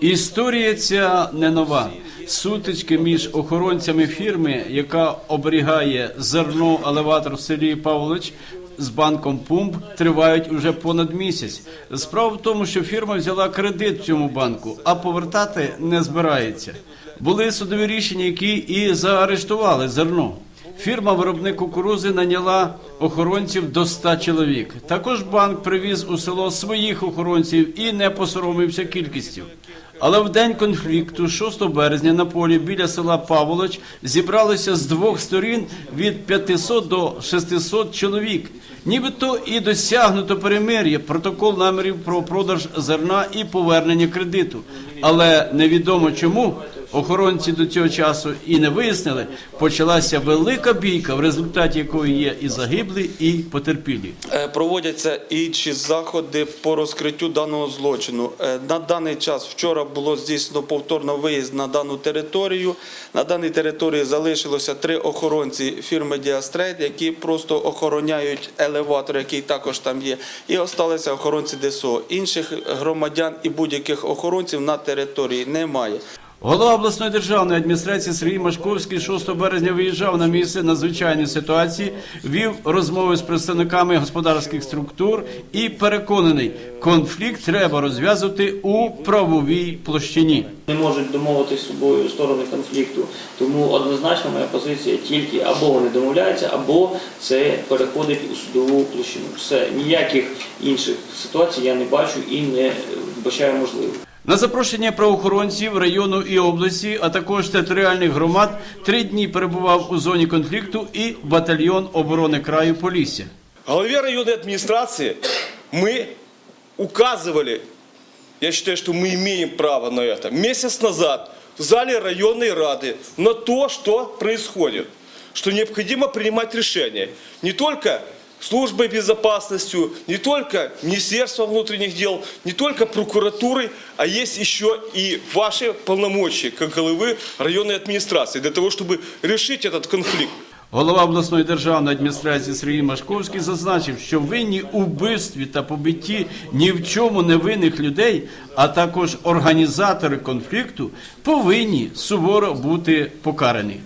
Історія ця не нова. Сутички між охоронцями фірми, яка оберігає зерно елеватор в селі Павлович, з банком Пумп тривають уже понад місяць. Справа в тому, що фірма взяла кредит цьому банку, а повертати не збирається. Були судові рішення, які і заарештували зерно. Фірма виробник кукурузи наняла охоронців до 100 чоловік. Також банк привіз у село своїх охоронців і не посоромився кількістю. Але в день конфлікту, 6 березня, на полі біля села Паволоч зібралося з двох сторін від 500 до 600 чоловік. Нібито і досягнуто перемир'я, протокол намірів про продаж зерна і повернення кредиту. Але невідомо чому охоронці до цього часу і не вияснили, почалася велика бійка, в результаті якої є і загиблі, і потерпілі. Е, Проводяться інші заходи по розкриттю даного злочину. Е, На даний час вчора було здійснено повторно виїзд на дану територію. На даній території залишилося три охоронці фірми Діастрейд, які просто охороняють елеватор, який також там є. І осталися охоронці ДСО. Інших громадян і будь-яких охоронців на території немає. Голова обласної державної адміністрації Сергій Машковський 6 березня виїжджав на місце надзвичайної ситуації, вів розмови з представниками господарських структур і переконаний, конфлікт треба розв'язувати у правовій площині. не можуть домовитись собою сторони конфлікту. Тому однозначно моя позиція тільки або вони домовляються, або це переходить у судову площину. Все ніяких інших ситуацій я не бачу і не вбачаю можливим. На запрошення правоохоронців району і області, а також територіальних громад, три дні перебував у зоні конфлікту і батальйон оборони краю Полісся. Главе районной администрации мы указывали, я считаю, что мы имеем право на это, месяц назад в зале районной рады на то, что происходит, что необходимо принимать решения. Не только службой безопасности, не только Министерством внутренних дел, не только прокуратурой, а есть еще и ваши полномочия, как главы районной администрации, для того, чтобы решить этот конфликт. Голова обласної державної адміністрації Сергій Машковський зазначив, що винні у вбивстві та побитті ні в чому не винних людей, а також організатори конфлікту повинні суворо бути покарані.